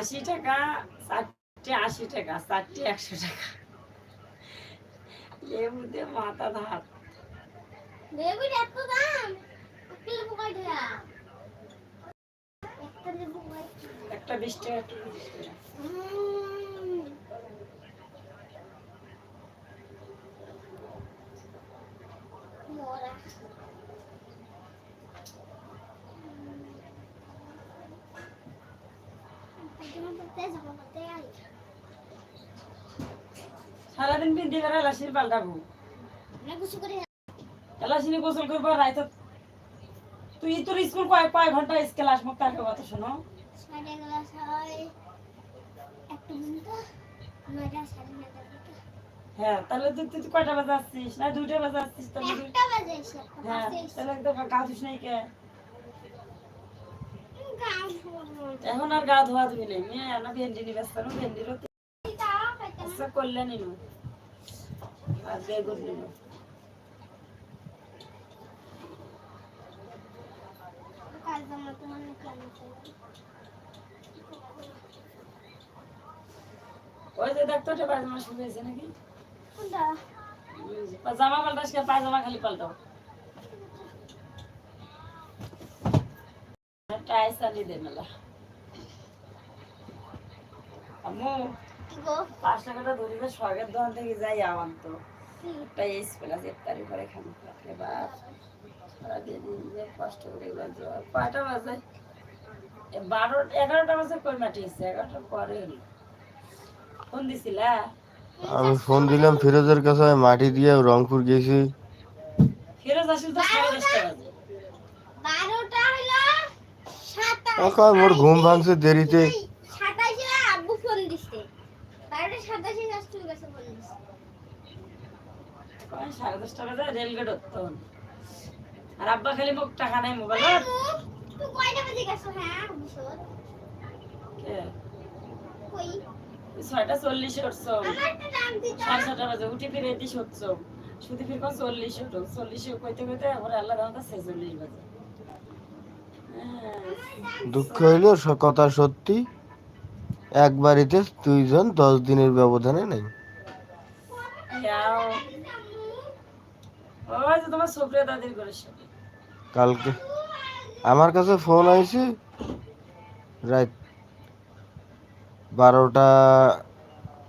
আশি টাকা চারটে আশি টাকা চারটে একশো টাকা। লেবু দিয়ে মাথা ধার লেবুর এত দাম? একটা বিশ টাকা একটা বিশ টাকা। উম। মরা। সারাদিন পিন্দি করে এলাশির পাল্টাবো না কিছু করে এলাশিনি গোসল করব রাইতে তুই তোর স্কুল কয় কয় ঘণ্টা ক্লাস মুখ তাকে কথা শোনো। হয় তাহলে তুই তুই কয়টা বাজে আসছিস? না দুইটা বাজে আসছিস তাহলে হ্যাঁ তাহলে একদম ধুস নাই কে এখন আর গা ধোয়া ধুবি নেই। মেয়ে না ভেন্ডি নিবে আসতে ভেন্ডিরও তাও খাইতাম আচ্ছা করলে আর বেগুন ছিল ওই যে দেখতো পায়জামা শুরু হয়েছে নাকি? কোনটা? জামা পাল্টাস কে পায়জামা খালি পাল্টাও? টাইস আনি দে মেলা। আম্মু পাঁচ টাকাটা ধরিবে স্বর্গের দোকান থেকে যাই আওয়ান তো? একটা এস প্লাস ইফতারি করে খানি বাপরে বাপ সারাদিন যে কষ্ট করে। কয়টা বাজে? বারো এগারোটা বাজে কই মাটিয়েছে এগারোটার পরে হলো। ফোন দিছিলা? আমি ফোন দিলাম ফিরোজের কাছে মাটি দিয়ে রংপুর গেছি। ফিরোজ আসিল তো সাড়ে দশটা বাজে। বারোটা হলো মোর ঘুম ভাঙছে দেরিতে। ফোন দিছে। বারোটা সাতাশে আসতে গেছে ফোন দিছে। কয় সাড়ে রেলগেট তখন আর আব্বা খালি মুখ টাকা নাই মোবাইল। তুই কয়টা বাজে গেছো? হ্যাঁ কই? ছয়টা চল্লিশে উঠছো। সাড়ে ছটা বাজে। উঠে ফিরে শুধু চল্লিশ উঠো। চল্লিশে কইতে কইতে আবার আল্লাহ ছেচল্লিশ বাজে। হ্যাঁ। দুঃখ হইল কথা সত্যি। এক বাড়িতে দুইজন দশ দিনের ব্যবধানে নেই। কালকে আমার কাছে ফোন আইছে রাত বারোটা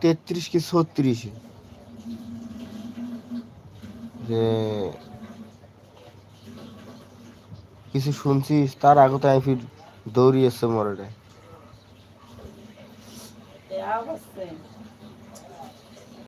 তেত্রিশ কি ছত্রিশে। যে কিছু শুনছিস তার আগতে আমি ফির দৌড়িয়েছে real sempre.